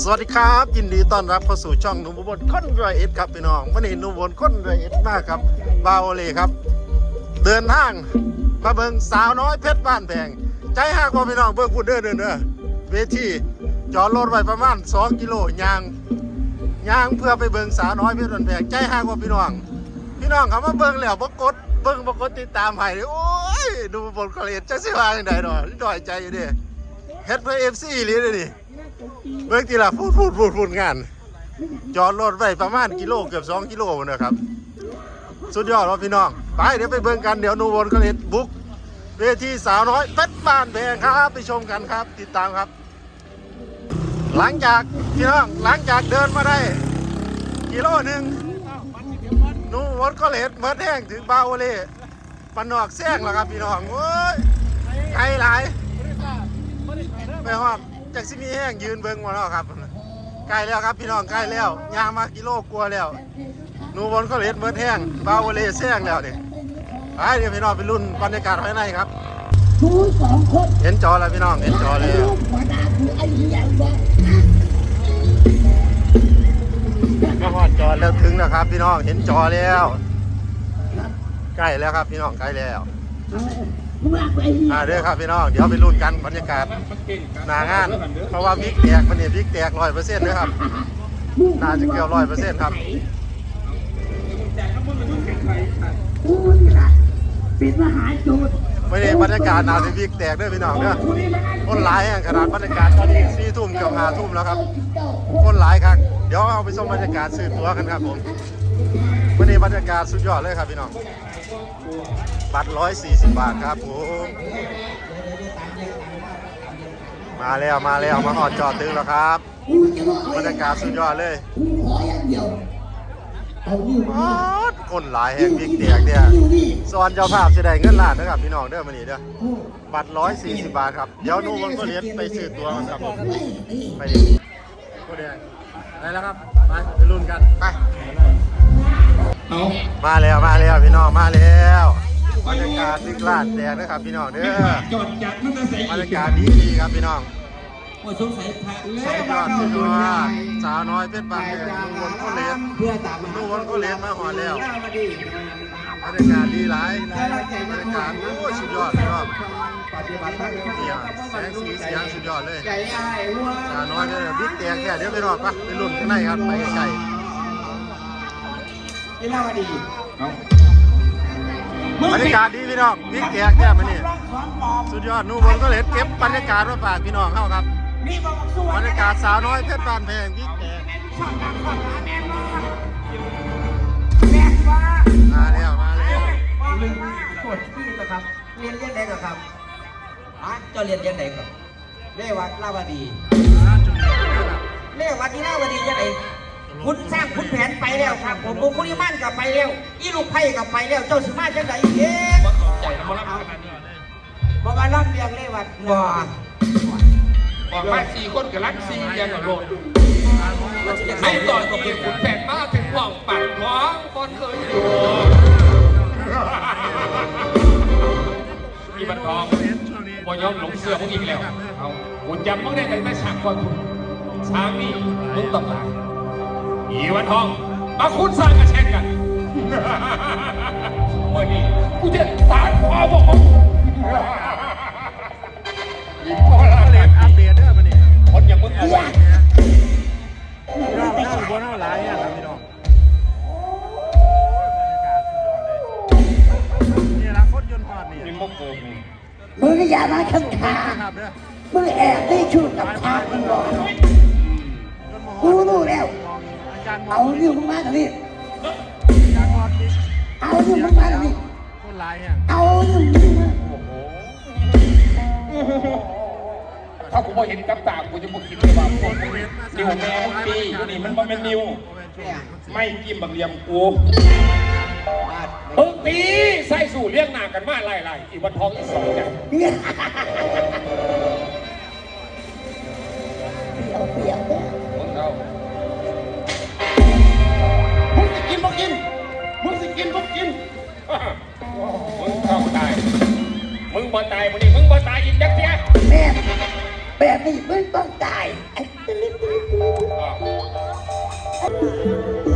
สวัสดีครับ ยินดีต้อนรับเข้าสู่ช่องหนุ่มอุบลคนรอยเอ็ดครับพี่น้องวันนี้หนุ่มอุบลคนรอยเอ็ดมากครับบาวเลครับ เดินทางมาเบิงสาวน้อยเพชรบ้านแพงใจหักว่าพี่น้องเบิ่งพูดเด้อเด้อเด้อเวทีจอดรถไว้ประมาณ 2 กิโลยางยางเพื่อไปเบิงสาวน้อยเพชรบ้านแพงใจหักว่าพี่น้อง พี่น้องเขามาเบิงแล้วบ่กดเบิ่งบกดติดตามให้เลยโอ้ยดูบนคอเลนจังสิว่าจังได๋ดอกดอยใจอยู่เด้เฮ็ดเพื่อ FC อีหลีเด้อนี่ เมื่อกี้ล่ะพูดพูดพูดพูดงาน จอดรถไว้ประมาณกิโลเกือบสองกิโลนะครับ สุดยอดว่าพี่น้อง ไปเดี๋ยวไปเบิ่งกันเดี๋ยวนูวนก็เล็ดบุ๊กเวทีสาวน้อยเพชรบ้านแพงครับไปชมกันครับ ติดตามครับ หลังจากพี่น้องหลังจากเดินมาได้กิโลหนึ่งนูวนก็เล็ดเมื่อแห้งถึงบาวเล่ปันนอกแซงแล้วครับพี่น้องโอ้ยไกลหลาย ไปฮอด จากสิมีแห้งยืนเบิ่งมาแล้วครับใกล้แล้วครับพี่น้องใกล้แล้วยางมากิโลกลัวแล้วหนูบนก็เลดเบิดแห้งบาวเลแซงแล้วนี่ไปเดี๋ยวพี่น้องไปรุ่นบรรยากาศภายในครับชูสองคนเห็นจอแล้วพี่น้องเห็นจอแล้วลูกหัวหน้าคือไอ้เหี้ยบอกก็ฮอดจอแล้วถึงแล้วครับ พี่น้องเห็นจอแล้ว ใกล้แล้วครับพี่น้องใกล้แล้ว มึงรักไอ้เหี้ยอ่าเด้อครับพี่น้องเดี๋ยวไปรุ่นกันบรรยากาศหนางาน เพราะว่าวิกแตกมันนี่วิกแตกร้อยเปอร์เซ็นต์นะครับน่าจะเกือบร้อยเปอร์เซ็นต์ครับกูนี่แหละปิดมหาจุดไม่ได้บรรยากาศหนาวที่วิกแตกเด้อพี่น้องเด้อคนหลายแห่งขนาดบรรยากาศตอนนี้สี่ทุ่มเกือบห้าทุ่มแล้วครับ คนหลายครับเดี๋ยวเอาไปชมบรรยากาศซื้อตั๋วกันครับผมวันนี้บรรยากาศสุดยอดเลยครับพี่น้อง บัตรร้อยสี่สิบบาทครับผมมาแล้วมาแล้วมาหอดจอดถึงแล้วครับกูจะบอกบรรยากาศสุดยอดเลยกูขออย่างเดียวเอานิ้วอมา๊ดคนหลายแห่งวิกแตกเนี่ยนิ้วนี่สอนเจ้าภาพแสดงเงินล้านนะครับพี่น้องเด้อมานี่เด้อบัตรร้อยสี่สิบบาทครับ เดี๋ยวหนูมันก็เลี้ยงไปซื้อตั๋วกันครับผมไปดิก็ได้ไปแล้วครับไปไปรุ่นกันไปเอามาแล้วมาแล้วพี่น้องมาแล้วบ รรยากาศวิกลาดแดงนะครับพี่น้องเด้อจอดจัดมันจะใส่บรรยากาศดีดีครับพี่น้องว่าสงสัยพระสุดยอดสุดยอดสาวน้อยเพชรบางแดงนูวนก็เลี้ยงเพื่อตามมานูวนก็เลี้ยงมาหอดแล้วมาดีบรรยากาศดีหลายบรรยากาศโอ้ยสุดยอดพี่น้องปฏิบัติธรรมเนี่ยแสงสีเสียงสุดยอดเลยใจอ้ายวัวสาวน้อยก็บิ๊กแตกแค่เดี๋ยวไปรอดปะไปรุ่นข้างในครับไปไกลนี่น่าดีเอาๆ บรรยากาศดีพี่น้องบิ๊กแตกแค่มานี่สุดยอดนู่นก็เลยเก็บบรรยากาศมาฝากพี่น้องเข้าครับนี่บอกสู้บรรยากาศสาวน้อยเพชรบานแพงยิ่งแตกแม่ว่ามาแล้วมาแล้วลืมกดที่นะครับเรียนยังไงกับครับอะเจ้าเรียนยังไงกับเรวัดลาวดีเรียกว่าที่หน้าวดีจะไหน คุณสร้างคุณแผนไปแล้วครับ ผมผมคุณอิมานกลับไปแล้วอีลูกไผ่กลับไปแล้ว เจ้าสิมาจังไดเอ๊ะใจทำมารับบอกว่ารับเรียงเรียกว่าบ่บอกว่าสี่คนกับรักสี่เรียนกับโลดไม่ต่อทีขุนแผนมาถึงห่องปัดท้องบนเคยอยู่อีบันทองบอยอมหลงเสือพวกอีกแล้วเอาคุณจำมึงได้แต่แต่ฉากก่อนคุณช้างนี่มึงต้องตาย อีวันทองมาคุณสร้างกันแช่งกันเมื่อนี้กูจะตายคอบอกมึงอีกพอละเรียนอัปเดตเด้อมานี่คนอย่างมึงเอาไว้พี่น้องนั่งบนเท่าไรอะครับพี่น้องนี่ละคนยนต์พอดนี่นี่มกโกงนี่มึงก็อย่ามาข้างทางครับเด้อมึงแอบได้ชุดกับทางมึงบอกกูรู้แล้วอา จารย์มเอานิ้วมึงมาตรงนี้อาจารย์มอดดิเอานิ้วมึงมาตรงนี้คนหลายอะเอานิ้วมึงมาถ้ากูบ่เห็นกับตากูจะบ่คิดเลยว่าพวกมึงนิวแมนปีอยู่นี่มันบ่แม่นนิวไม่กิมบักเหลี่ยมกูมึงปีใส่สู่เลี้ยงหน้ากันมาไล่ๆอีวันทองอีสองกันเป มึงต้องตาย มึงบ่ตายมึงนี่มึงบ่ตายอีกจักเสียแม่แบบนี้มึงต้องตายไอ้ตึ๊ดตึ๊ดตึ๊ด อ้าว